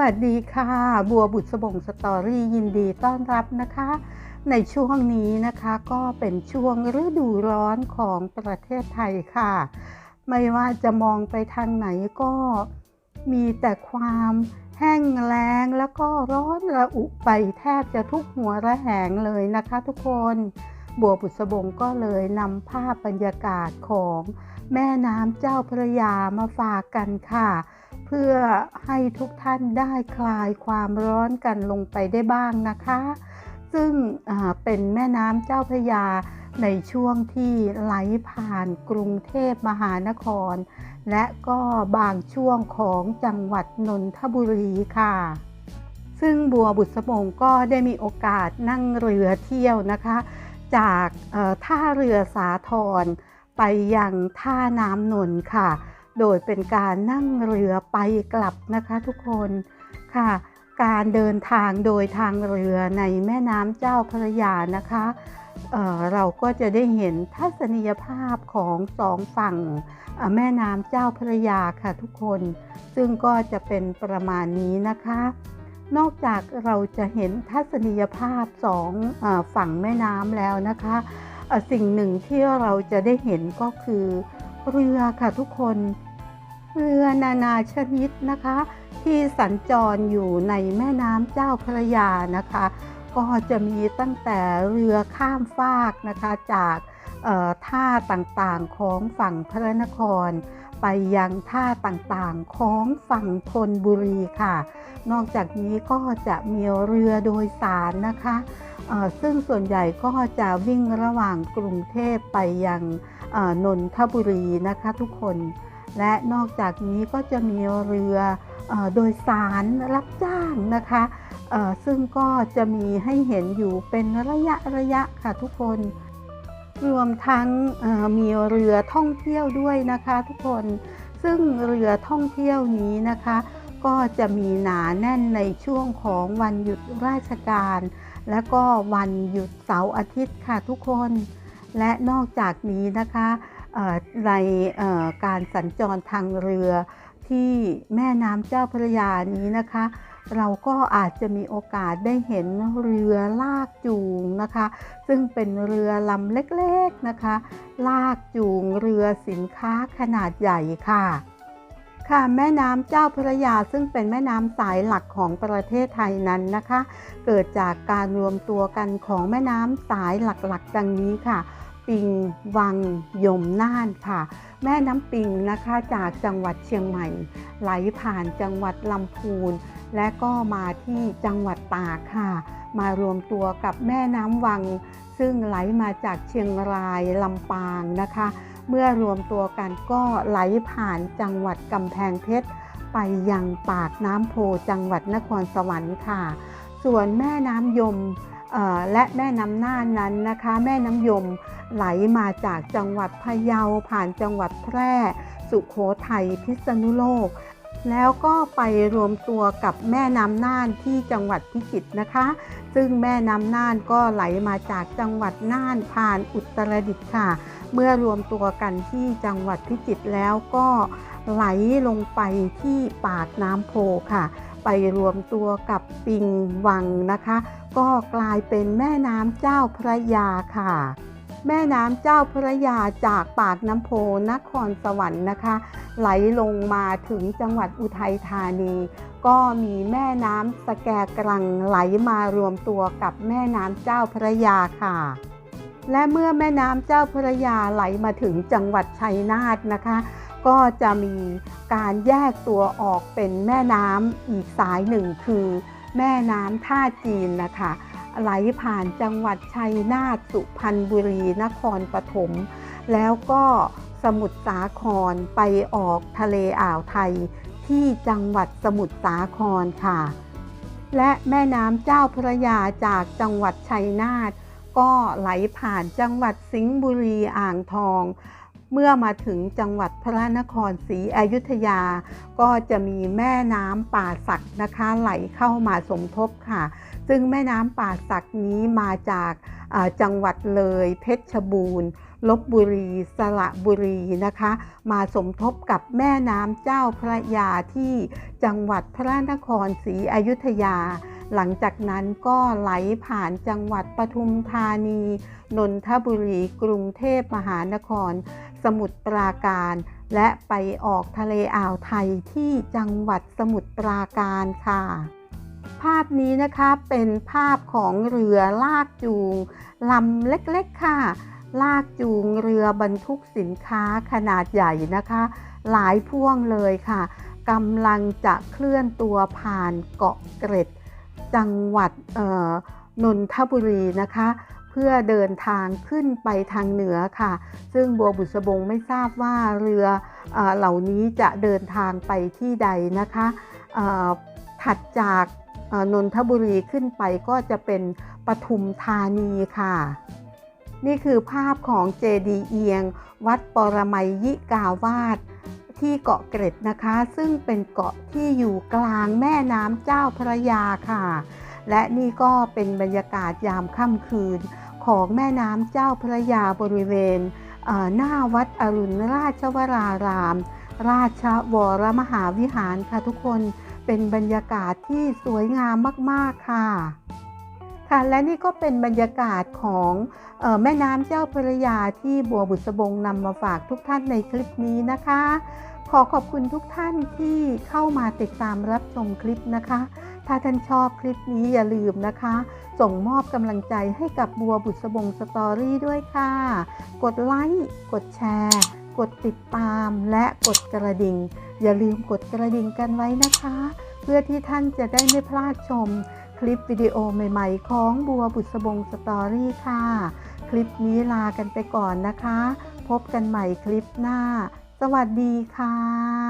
วัสดีค่ะ บัวบุตรสบงสตอรี่ยินดีต้อนรับนะคะ ในช่วงนี้นะคะก็เป็นช่วงฤดูร้อนของประเทศไทยค่ะ ไม่ว่าจะมองไปทางไหนก็มีแต่ความแห้งแล้งแล้วก็ร้อนระอุไปแทบจะทุกหัวระแหงเลยนะคะทุกคนบัวบุษบงก็เลยนำภาพบรรยากาศของแม่น้ำเจ้าพระยามาฝากกันค่ะ เพื่อให้ทุกท่านได้คลายความร้อนกันลงไปได้บ้างนะคะ ซึ่งเป็นแม่น้ำเจ้าพระยาในช่วงที่ไหลผ่านกรุงเทพมหานคร และก็บางช่วงของจังหวัดนนทบุรีค่ะ ซึ่งบัวบุษบงก็ได้มีโอกาสนั่งเรือเที่ยวนะคะ จากท่าเรือสาทรไปยังท่าน้ำนนท์ค่ะ โดยเป็นการนั่งเรือไปกลับนะคะทุกคนค่ะ การเดินทางโดยทางเรือในแม่น้ำเจ้าพระยานะคะเเราก็จะได้เห็นทัศนียภาพของสองฝั่งแม่น้ำเจ้าพระยาค่ะทุกคน ซึ่งก็จะเป็นประมาณนี้นะคะ นอกจากเราจะเห็นทัศนียภาพสองอฝั่งแม่น้ำแล้วนะคะสิ่งหนึ่งที่เราจะได้เห็นก็คือเรือค่ะทุกคน เรือนานาชนิดนะคะ ที่สัญจรอยู่ในแม่น้ำเจ้าพระยานะคะ ก็จะมีตั้งแต่เรือข้ามฟากนะคะจากท่าต่างๆของฝั่งพระนคร ไปยังท่าต่างๆของฝั่งธนบุรีค่ะ นอกจากนี้ก็จะมีเรือโดยสารนะคะซึ่งส่วนใหญ่ก็จะวิ่งระหว่างกรุงเทพไปยังนนทบุรีนะคะทุกคน และนอกจากนี้ก็จะมีเรืออโดยสารรับจ้างนะคะซึ่งก็จะมีให้เห็นอยู่เป็นระยะระยะค่ะทุกคน รวมทั้งมีเรือท่องเที่ยวด้วยนะคะทุกคน ซึ่งเรือท่องเที่ยวนี้นะคะ ก็จะมีหนาแน่นในช่วงของวันหยุดราชการ และก็วันหยุดเสาร์อาทิตย์ค่ะทุกคน และนอกจากนี้นะคะ ในการสัญจรทางเรือที่แม่น้ำเจ้าพระยานี้นะคะ เราก็อาจจะมีโอกาสได้เห็นเรือลากจูงนะคะ ซึ่งเป็นเรือลำเล็กๆนะคะ ลากจูงเรือสินค้าขนาดใหญ่ค่ะค่ะแม่น้ำเจ้าพระยาซึ่งเป็นแม่น้ำสายหลักของประเทศไทยนั้นนะคะ เกิดจากการรวมตัวกันของแม่น้ำสายหลักๆ ดังนี้ค่ะ ปิงวังยมน่านค่ะ แม่น้ำปิงนะคะจากจังหวัดเชียงใหม่ ไหลผ่านจังหวัดลำพูน และก็มาที่จังหวัดตากค่ะ มารวมตัวกับแม่น้ำวัง ซึ่งไหลมาจากเชียงรายลำปางนะคะ เมื่อรวมตัวกันก็ไหลผ่านจังหวัดกำแพงเพชรไปยังปากน้ำโพจังหวัดนครสวรรค์ค่ะ ส่วนแม่น้ำยม และแม่น้ำน่านนั้นนะคะ แม่น้ำยมไหลมาจากจังหวัดพะเยาผ่านจังหวัดแพร่ สุโขทัยพิษณุโลก แล้วก็ไปรวมตัวกับแม่น้ำน่านที่จังหวัดพิจิตรนะคะ ซึ่งแม่น้ำน่านก็ไหลมาจากจังหวัดน่านผ่านอุตรดิตถ์ค่ะ เมื่อรวมตัวกันที่จังหวัดพิจิตรแล้วก็ไหลลงไปที่ปากน้ำโพค่ะ ไปรวมตัวกับปิงวังนะคะ ก็กลายเป็นแม่น้ำเจ้าพระยาค่ะ แม่น้ำเจ้าพระยาจากปากน้ำโพนครสวรรค์นะคะ ไหลลงมาถึงจังหวัดอุทัยธานี ก็มีแม่น้ำสแกกรังไหลมารวมตัวกับแม่น้ำเจ้าพระยาค่ะ และเมื่อแม่น้ำเจ้าพระยาไหลมาถึงจังหวัดชัยนาทนะคะ ก็จะมีการแยกตัวออกเป็นแม่น้ำอีกสายหนึ่งคือ แม่น้ำท่าจีนนะคะ ไหลผ่านจังหวัดชัยนาทสุพรรณบุรีนครปฐมแล้วก็สมุทรสาครไปออกทะเลอ่าวไทยที่จังหวัดสมุทรสาครค่ะ และแม่น้ำเจ้าพระยาจากจังหวัดชัยนาทก็ไหลผ่านจังหวัดสิงห์บุรีอ่างทอง เมื่อมาถึงจังหวัดพระนครศรีอยุธยา ก็จะมีแม่น้ำป่าสักนะคะไหลเข้ามาสมทบค่ะ ซึ่งแม่น้ำป่าสักนี้มาจากจังหวัดเลย เพชรบูรณ์ลบบุรี สระบุรีนะคะ มาสมทบกับแม่น้ำเจ้าพระยาที่จังหวัดพระนครศรีอยุธยา หลังจากนั้นก็ไหลผ่านจังหวัดปทุมธานี นนทบุรี กรุงเทพมหานคร สมุทรปราการ และไปออกทะเลอ่าวไทยที่จังหวัดสมุทรปราการค่ะ ภาพนี้นะคะเป็นภาพของเรือลากจูงลำเล็กๆค่ะ ลากจูงเรือบรรทุกสินค้าขนาดใหญ่นะคะ หลายพ่วงเลยค่ะกำลังจะเคลื่อนตัวผ่านเกาะเกร็ด จังหวัดนนทบุรีนะคะ เพื่อเดินทางขึ้นไปทางเหนือค่ะ ซึ่งบัวบุษบงไม่ทราบว่าเรือเอเหล่านี้จะเดินทางไปที่ใดนะคะถัดจากนนทบุรีขึ้นไปก็จะเป็นปทุมธานีค่ะ นี่คือภาพของเจดีเอียง วัดปรมัยยิกาวาสที่เกาะเกร็ดนะคะ ซึ่งเป็นเกาะที่อยู่กลางแม่น้ำเจ้าพระยาค่ะ และนี่ก็เป็นบรรยากาศยามค่ำคืน ของแม่น้ำเจ้าพระยาบริเวณ หน้าวัดอรุณราชวราราม ราชวรมหาวิหารค่ะทุกคนเป็นบรรยากาศที่สวยงามมาก ๆ ค่ะค่ะและนี่ก็เป็นบรรยากาศของออแม่น้ำเจ้าพระยาที่บัวบุษบงนำมาฝากทุกท่านในคลิปนี้นะคะ ขอขอบคุณทุกท่านที่เข้ามาติดตามรับชมคลิปนะคะ ถ้าท่านชอบคลิปนี้อย่าลืมนะคะ ส่งมอบกำลังใจให้กับบัวบุษบงสตอรี่ด้วยค่ะ กดไลค์ กดแชร์ กดติดตาม และกดกระดิ่ง อย่าลืมกดกระดิ่งกันไว้นะคะ เพื่อที่ท่านจะได้ไม่พลาดชม คลิปวิดีโอใหม่ ๆ ของบัวบุษบงสตอรี่ค่ะ คลิปนี้ลากันไปก่อนนะคะ พบกันใหม่คลิปหน้า สวัสดีค่ะ